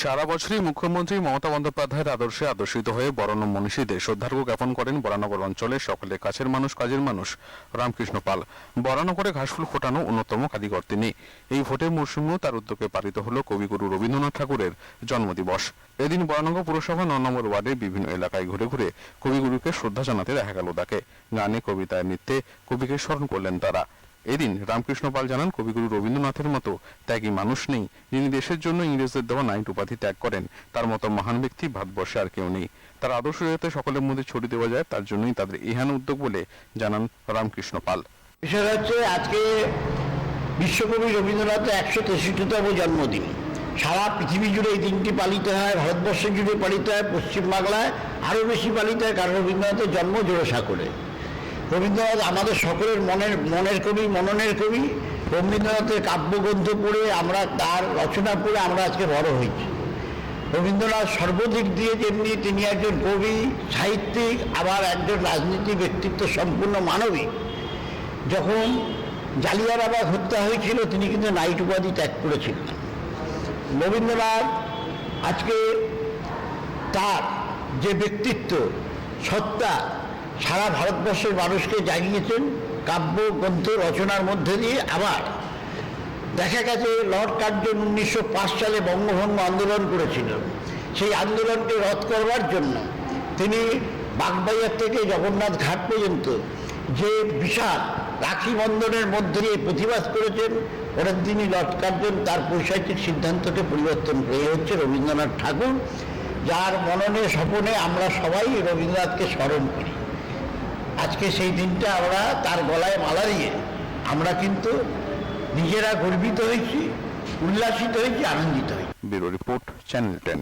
সারা বছরই মুখ্যমন্ত্রী মমতা বন্দ্যোপাধ্যায়ের আদর্শে আদর্শিত হয়ে বরণ মনীষীদের শ্রদ্ধার্ঘ জ্ঞাপন করেন বরানগর অঞ্চলের সকলে কাছের মানুষ, কাজের মানুষ। রামকৃষ্ণ পাল, বরানগরে ঘাসফুল ফোটানো অন্যতম কারিগর তিনি। এই ভোটের মরশুমেও তার উদ্যোগে পালিত হল কবিগুরু রবীন্দ্রনাথ ঠাকুরের জন্মদিবস। এদিন বরানগর পুরসভা ন নম্বর ওয়ার্ডের বিভিন্ন এলাকায় ঘুরে ঘুরে কবিগুরুকে শ্রদ্ধা জানাতে দেখা গেল তাকে। গানে, কবিতায়, নৃত্যে কবিকে স্মরণ করলেন তারা। এদিন রামকৃষ্ণ পাল জানান, কবিগুরু রবীন্দ্রনাথের মতো ত্যাগী মানুষ নেই, যিনি দেশের জন্য ইংরেজদের দেওয়া নাইট উপাধি ত্যাগ করেন। তার মতো মহান ব্যক্তি ভারতবর্ষে আর কেউ নেই। তার আদর্শ যাতে সকলের মধ্যে ছড়িয়ে দেওয়া যায়, তার জন্যই তাদের ইহান উদ্যোগ বলে জানান রামকৃষ্ণ পাল। হচ্ছে, আজকে বিশ্বকবি রবীন্দ্রনাথের একশো তেষট্টিতম জন্মদিন। সারা পৃথিবী জুড়ে এই দিনটি পালিত হয়, ভারতবর্ষ জুড়ে পালিত হয় পশ্চিমবাংলায় আরও বেশি পালিত হয়, কারণ রবীন্দ্রনাথের জন্ম জোড়াসা করে রবীন্দ্রনাথ আমাদের সকলের মনের মনের কবি, মননের কবি। রবীন্দ্রনাথের কাব্যগ্রন্থ পড়ে আমরা তার রচনা পড়ে আমরা আজকে বড় হয়েছি। রবীন্দ্রনাথ সর্বদিক দিয়ে যেমনি তিনি একজন কবি, সাহিত্যিক, আবার একজন রাজনীতি ব্যক্তিত্ব সম্পূর্ণ মানবিক। যখন জালিয়ারাবাগ হত্যা হয়েছিল, তিনি কিন্তু নাইট উপাধি ত্যাগ করেছিলেন। রবীন্দ্রনাথ আজকে তার যে ব্যক্তিত্ব, সত্তা সারা ভারতবর্ষের মানুষকে জাগিয়েছেন কাব্য, গ্রন্থ, রচনার মধ্যে দিয়ে আবার দেখা গেছে লর্ড কার্জন উনিশশো পাঁচ সালে বঙ্গভঙ্গ আন্দোলন করেছিলেন। সেই আন্দোলনকে রদ করবার জন্য তিনি বাগবাজার থেকে জগন্নাথ ঘাট পর্যন্ত যে বিশাল রাখি বন্ধনের মধ্যে দিয়ে প্রতিবাদ করেছেন ওরা তিনি লর্ড কার্জন তার পৈশাচিক সিদ্ধান্তকে পরিবর্তন করে হচ্ছে রবীন্দ্রনাথ ঠাকুর, যার মননে স্বপনে আমরা সবাই রবীন্দ্রনাথকে স্মরণ করি। আজকে সেই দিনটা আমরা তার গলায় মালা দিয়ে আমরা কিন্তু নিজেরা গর্বিত হয়েছি, উল্লাসিত হয়েছি, আনন্দিত হয়েছি। Bureau report, channel ten.